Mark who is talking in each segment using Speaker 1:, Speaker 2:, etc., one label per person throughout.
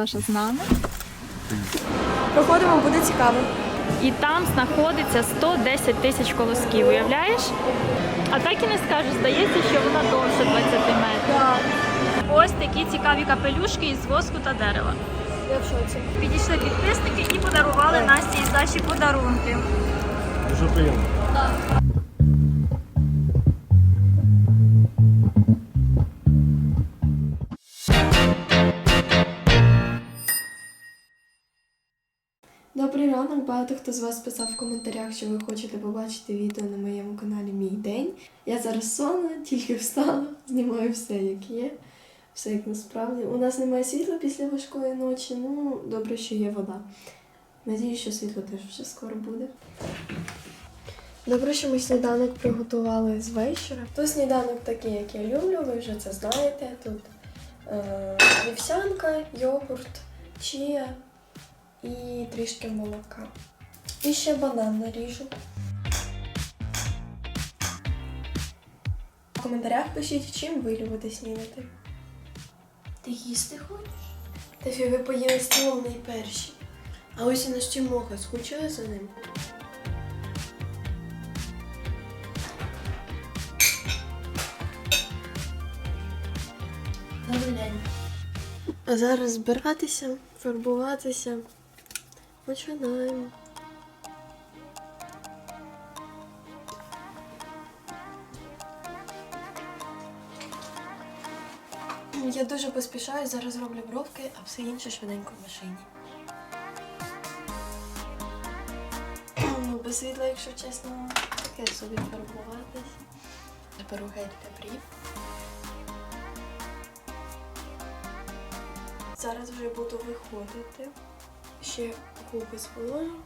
Speaker 1: Саша з нами.
Speaker 2: Проходимо, буде цікаво.
Speaker 1: І там знаходиться 110 тисяч колосків, уявляєш? А так і не скажеш, здається, що вона довше 20 метрів. Ось такі цікаві капелюшки із воску та дерева.
Speaker 2: Я в шоці.
Speaker 1: Підійшли підписники і подарували Насті і Саші подарунки.
Speaker 3: Дуже приємно.
Speaker 2: Добрий ранок. Багато хто з вас писав в коментарях, що ви хочете побачити відео на моєму каналі Мій день. Я зараз сонна, тільки встала, знімаю все, як є. Все як насправді. У нас немає світла після важкої ночі, ну добре, що є вода. Надіюсь, що світло теж вже скоро буде. Добре, що ми сніданок приготували з вечора. То сніданок такий, як я люблю, ви вже це знаєте. Тут е, вівсянка, йогурт, чия і трішки молока. І ще банан наріжу. В коментарях пишіть, чим ви любите снідати. Ти їсти хочеш? Та фі, ви поїли столом найперші. А ось і наш Тімоха скучає за ним. Добрий день. А зараз збиратися, фарбуватися. Починаємо. Я дуже поспішаю, зараз роблю бровки, а все інше швиденько в машині. Ну, без світла, якщо чесно, таке собі фарбуватись. Беру гель для брів. Зараз вже буду виходити. Ще губи зволожу.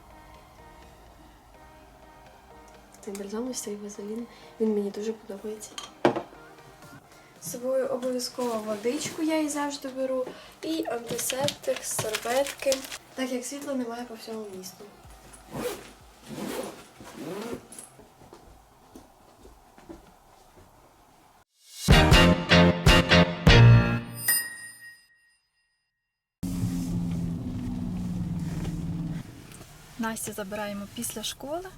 Speaker 2: Цей бальзам ось цей вазелін. Він мені дуже подобається. З собою обов'язково водичку я її завжди беру. І антисептик, серветки. Так як світла немає по всьому місту.
Speaker 1: Настю забираємо після школи.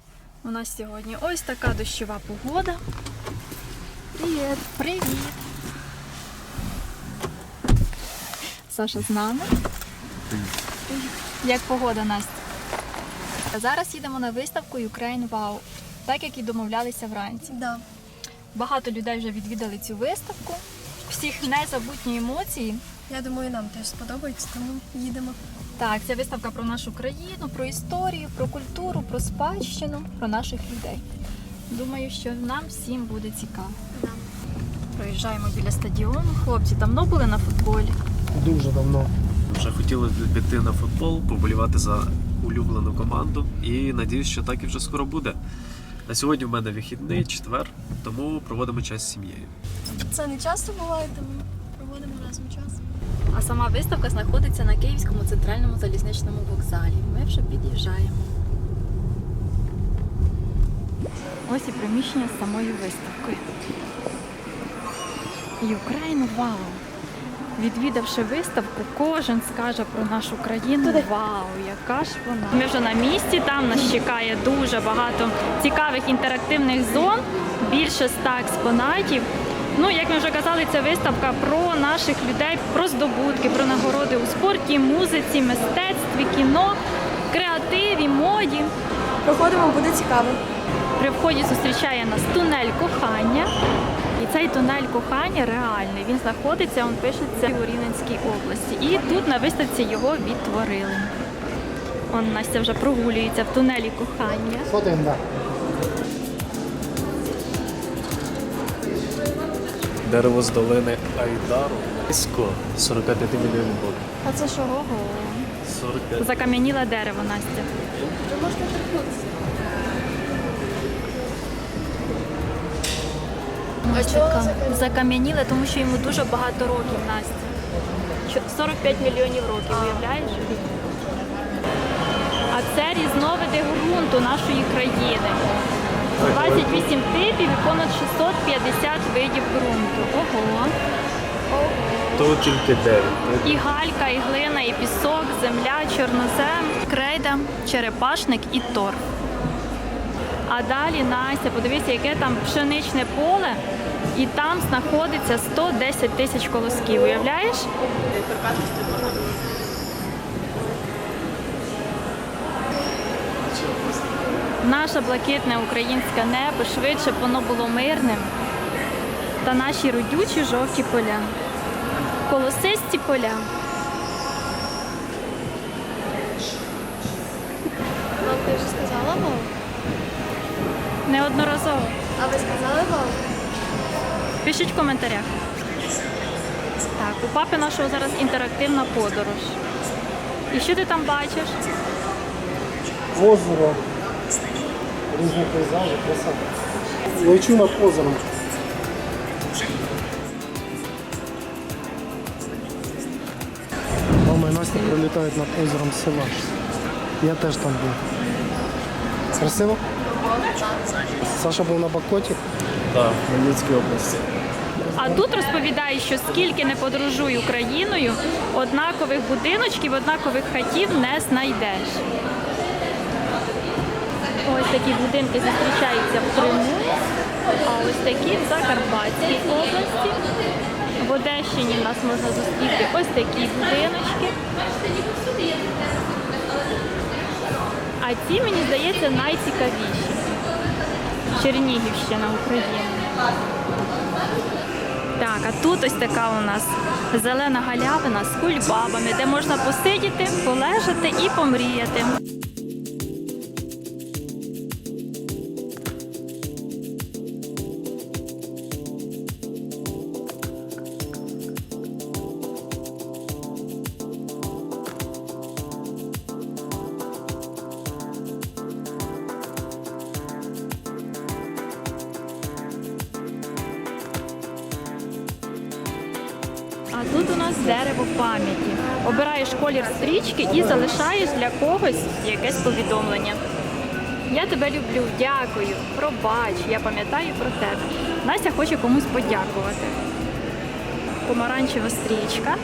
Speaker 1: У нас сьогодні ось така дощова погода. Привіт! Привіт! Саша з нами. Як погода, Настя? Зараз їдемо на виставку Ukraine Wow, так як і домовлялися вранці.
Speaker 2: Да.
Speaker 1: Багато людей вже відвідали цю виставку. Всіх незабутні емоції.
Speaker 2: Я думаю, нам теж сподобається, тому їдемо.
Speaker 1: Так, це виставка про нашу країну, про історію, про культуру, про спадщину, про наших людей. Думаю, що нам всім буде цікаво.
Speaker 2: Да.
Speaker 1: Проїжджаємо біля стадіону. Хлопці давно були на футболі.
Speaker 3: Дуже давно.
Speaker 4: Вже хотіли піти на футбол, поболівати за улюблену команду. І надіюсь, що так і вже скоро буде. На сьогодні в мене вихідний, четвер, тому проводимо час з сім'єю.
Speaker 2: Це не часто буває, тому.
Speaker 1: А сама виставка знаходиться на Київському центральному залізничному вокзалі. Ми вже під'їжджаємо. Ось і приміщення з самою виставкою. Україну вау! Відвідавши виставку, кожен скаже про нашу країну. Вау, яка ж вона! Ми вже на місці. Там нас чекає дуже багато цікавих інтерактивних зон, більше ста експонатів. Ну, як ми вже казали, це виставка про наших людей, про здобутки, про нагороди у спорті, музиці, мистецтві, кіно, креативі, моді.
Speaker 2: Проходимо, буде цікаво.
Speaker 1: При вході зустрічає нас тунель кохання. І цей тунель кохання реальний. Він знаходиться, він пишеться у Рівненській області. І тут на виставці його відтворили. Он Настя вже прогулюється в тунелі кохання.
Speaker 3: Ходимо, так.
Speaker 4: Дерево з долини Айдару близько 45 мільйонів років.
Speaker 1: А це що? Ого.
Speaker 4: 45.
Speaker 1: Закам'яніле дерево, Настя.
Speaker 2: Ви можете торкнутися.
Speaker 1: Така.
Speaker 2: закам'яніле?
Speaker 1: Тому що йому дуже багато років, Настя. Чо- 45 мільйонів років, уявляєш? А це різновиди ґрунту нашої країни. 28 типів і понад 650 видів ґрунту. Ого.
Speaker 4: Тут тільки 9.
Speaker 1: І галька, і глина, і пісок, земля, чорнозем, крейда, черепашник і торф. А далі Настя, подивіться, яке там пшеничне поле, і там знаходиться 110 тисяч колосків. Уявляєш? Наше блакитне українське небо швидше б воно було мирним. Та наші родючі жовті поля. Колосисті поля.
Speaker 2: Вам ти вже сказала мову?
Speaker 1: Неодноразово.
Speaker 2: А ви сказали мову?
Speaker 1: Пишіть в коментарях. Так, у папи нашого зараз інтерактивна подорож. І що ти там бачиш?
Speaker 3: Озеро. Різні пейзажі, краса. Лечу над озером. Мама і Настя прилітають над озером села. Я теж там був. Красиво? Саша був на Бакоті.
Speaker 4: Так, в Хмельницькій області.
Speaker 1: А тут розповідають, що скільки не подорожуй Україною, однакових будиночків, однакових хатів не знайдеш. Ось такі будинки зустрічаються в Криму, а ось такі в Закарпатській області. В Одещині в нас можна зустріти ось такі будиночки. А ці, мені здається, найцікавіші. Чернігівщина України. Так, а тут ось така у нас зелена галявина з кульбабами, де можна посидіти, полежати і помріяти. Дерево пам'яті. Обираєш колір стрічки і залишаєш для когось якесь повідомлення. Я тебе люблю, дякую, пробач, я пам'ятаю про тебе. Настя хоче комусь подякувати. Помаранчева стрічка.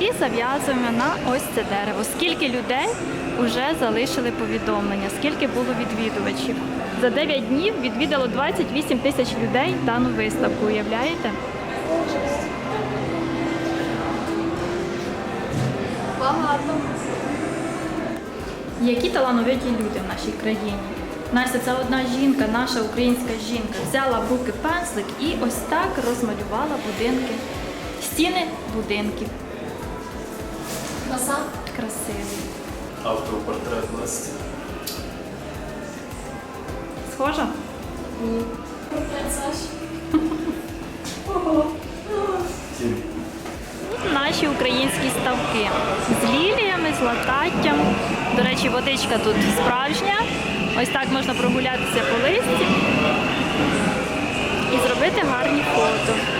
Speaker 1: І зав'язуємо на ось це дерево. Скільки людей вже залишили повідомлення, скільки було відвідувачів. За 9 днів відвідало 28 тисяч людей дану виставку. Уявляєте?
Speaker 2: Багато.
Speaker 1: Які талановиті люди в нашій країні. Настя, це одна жінка, наша українська жінка, взяла в руки пензлик і ось так розмалювала будинки, стіни будинків.
Speaker 2: Краса?
Speaker 1: Красиві.
Speaker 4: Автопортрет Насті.
Speaker 1: Схожа?
Speaker 2: Ні. Портрет Саші.
Speaker 1: Наші українські ставки з ліліями, з лататтям. До речі, водичка тут справжня. Ось так можна прогулятися по листі і зробити гарні фото.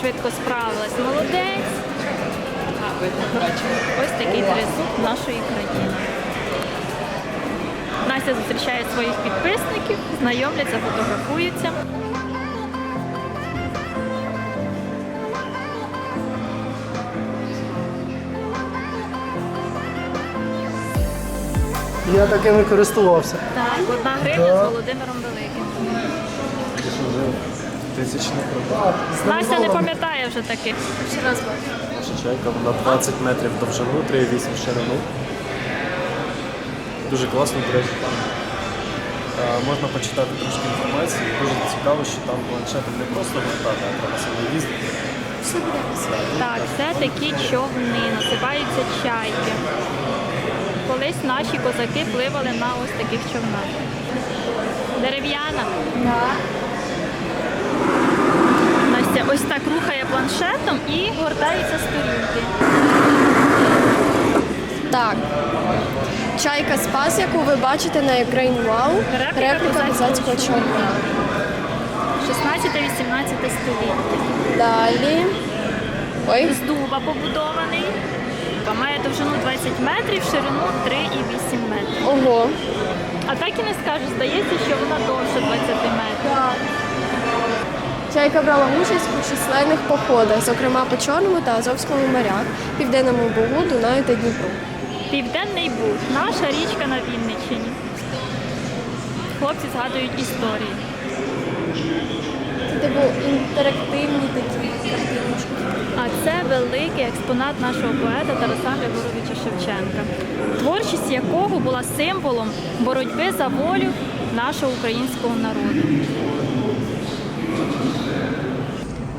Speaker 1: Швидко справилась? Молодець. Ось такий тризуб нашої країни. Настя зустрічає своїх підписників, знайомляться, фотографуються.
Speaker 3: Я такими користувався.
Speaker 1: Так, одна гривня з Володимиром Великим.
Speaker 4: Тисячний продав.
Speaker 1: Настя не пам'ятає вже таких.
Speaker 2: Ще раз.
Speaker 4: Наша чайка вона 20 метрів довжину, 3,8 ширину. Дуже класно, до речі, там е, можна почитати трошки інформації. Дуже цікаво, що там планшетом не просто гортати, а треба саме їздити.
Speaker 1: Так, це такі човни, називаються чайки. Колись наші козаки пливали на ось таких човнах. Дерев'яна. Настя ось так рухає планшетом і гортаються сторінки.
Speaker 2: Так. Чайка Спас, яку ви бачите на екрані Wow.
Speaker 1: Репліка козацького
Speaker 2: човна.
Speaker 1: 16-18 століття.
Speaker 2: Далі. Ой,
Speaker 1: З дуба побудований. Має довжину 20 метрів, ширину 3,8 метрів.
Speaker 2: ого.
Speaker 1: А так і не скажеш, здається, що вона довше 20 метрів.
Speaker 2: Чайка брала участь у численних походах, зокрема по Чорному та Азовському морях, Південному Бугу, Дунаю та Дніпру.
Speaker 1: Південний Буг, наша річка на Вінниччині. Хлопці згадують історії.
Speaker 2: Це типу інтерактивні такі картиночки.
Speaker 1: А це великий експонат нашого поета Тараса Григоровича Шевченка, творчість якого була символом боротьби за волю нашого українського народу.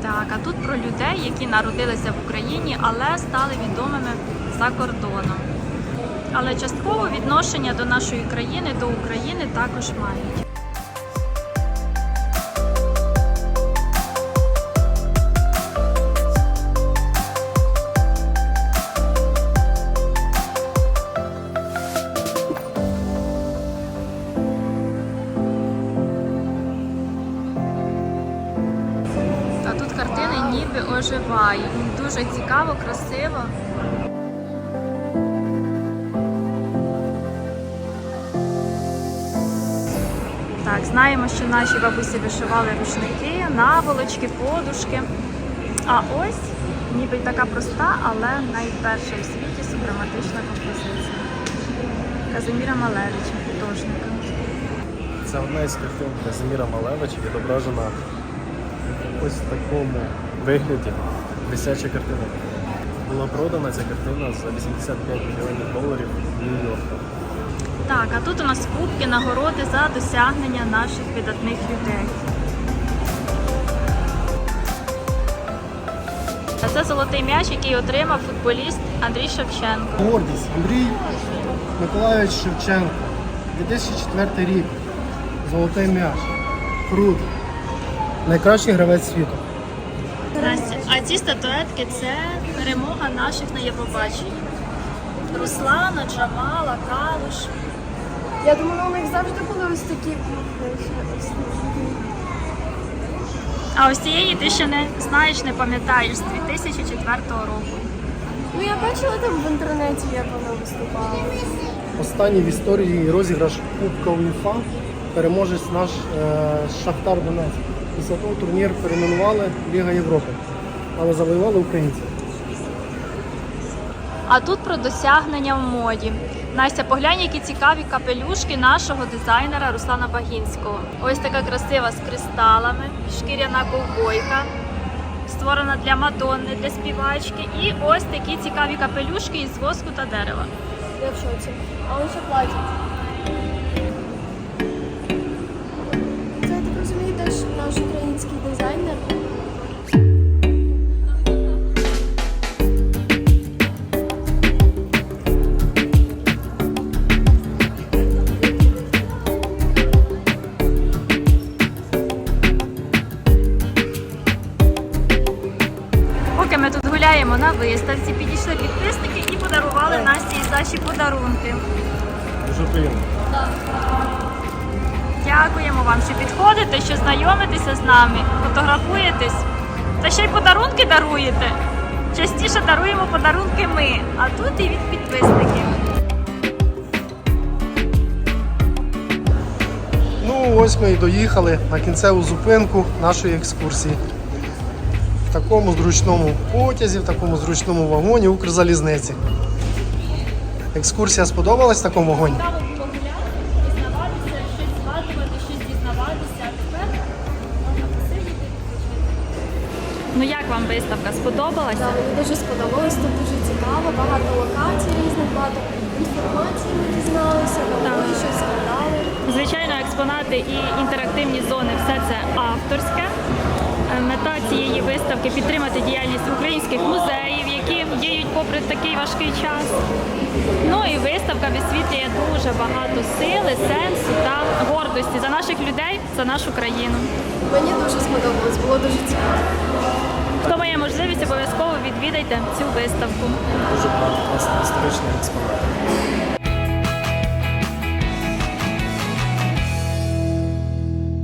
Speaker 1: Так, а тут про людей, які народилися в Україні, але стали відомими за кордоном. Але частково відношення до нашої країни, до України також мають. Картини ніби оживають. Дуже цікаво, красиво. Так, знаємо, що наші бабусі вишивали рушники, наволочки, подушки. А ось ніби така проста, але найперша у світі супрематична композиція. Казиміра Малевича, художника.
Speaker 3: Це одна із картин Казиміра Малевича, відображена ось в такому вигляді. Висяча картина. Була продана ця картина за 85 мільйонів доларів в Нью-Йорку.
Speaker 1: Так, а тут у нас кубки, нагороди за досягнення наших видатних людей. А це золотий м'яч, який отримав футболіст Андрій Шевченко.
Speaker 3: Гордість. Андрій Миколайович Шевченко. 2004 рік. Золотий м'яч. Круто. Найкращий гравець світу.
Speaker 1: Настя, а ці статуетки це перемога наших на Євробаченні. Руслана, Джамала, Калуш.
Speaker 2: Я думала, у них завжди були ось такі.
Speaker 1: А ось цієї ти ще не знаєш, не пам'ятаєш з 2004 року.
Speaker 2: Ну я бачила там в інтернеті, як вона виступала.
Speaker 3: Останній в історії розіграш Кубка УЄФА. Переможець наш е, Шахтар Донецьк. Після того турнір перейменували Ліга Європи. Але завоювали українці.
Speaker 1: А тут про досягнення в моді. Настя, поглянь, які цікаві капелюшки нашого дизайнера Руслана Багінського. Ось така красива з кристалами, шкіряна ковбойка, створена для Мадонни, для співачки. І ось такі цікаві капелюшки із воску та дерева.
Speaker 2: Я в шоці. А ще платять. Дизайнер.
Speaker 1: Поки ми тут гуляємо на виставці, підійшли підписники і подарували Насті і Саші подарунки.
Speaker 3: Дуже приємно.
Speaker 1: Дякуємо вам, що підходите, що знайомитеся з нами, фотографуєтесь та ще й подарунки даруєте. Частіше даруємо подарунки ми, а тут і від підписників.
Speaker 3: Ну, ось ми і доїхали на кінцеву зупинку нашої екскурсії. В такому зручному потязі, в такому зручному вагоні Укрзалізниці. Екскурсія сподобалась в такому вагоні?
Speaker 1: Вам виставка? Сподобалася?
Speaker 2: Так, мені дуже сподобалось, тут дуже цікаво, багато локацій різних, багато інформації ми дізналися, нової щось згадали.
Speaker 1: Звичайно, експонати і інтерактивні зони все це авторське. Е, Мета цієї виставки, підтримати діяльність українських музеїв, які діють попри такий важкий час. Ну і виставка висвітлює дуже багато сили, сенсу та гордості за наших людей, за нашу країну.
Speaker 2: Мені дуже сподобалось, було дуже цікаво.
Speaker 1: Хто має можливість, обов'язково відвідайте цю виставку.
Speaker 3: Дуже багато класних історичних експонатів.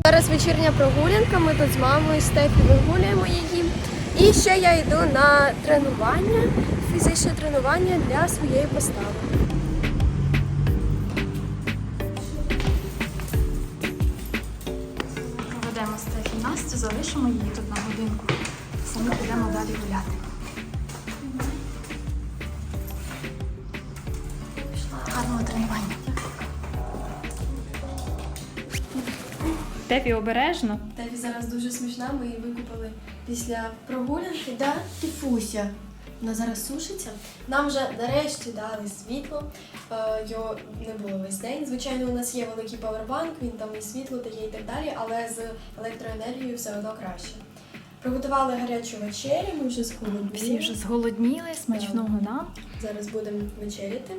Speaker 2: Зараз вечірня прогулянка, ми тут з мамою Стефі вигулюємо її. І ще я йду на тренування, фізичне тренування для своєї постави.
Speaker 1: Проведемо Стефі Настю, залишимо її тут. Самі підемо далі гуляти. Гарного тренування. Тефі обережно.
Speaker 2: Тефі зараз дуже смішна, ми її викупили після прогулянки, да? Тіфуся. Вона зараз сушиться. Нам вже нарешті дали світло. Е, Його не було весь день. Звичайно, у нас є великий павербанк, він там і світло дає і так далі, але з електроенергією все одно краще. Приготували гарячу вечерю, ми вже зголодніли.
Speaker 1: Всі вже зголодніли, смачного нам.
Speaker 2: Зараз будемо вечеряти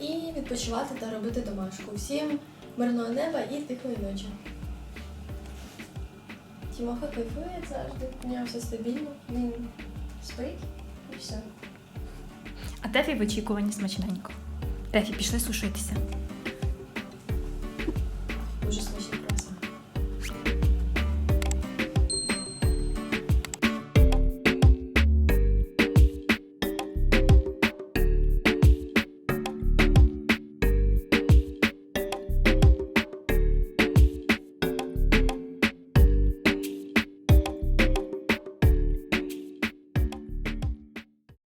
Speaker 2: і відпочивати та робити домашку. Всім мирного неба і тихої ночі. Тімоха кайфує завжди, у нього все стабільно, він спить і все.
Speaker 1: А Тефі в очікуванні смачненько. Тефі, пішли сушитися.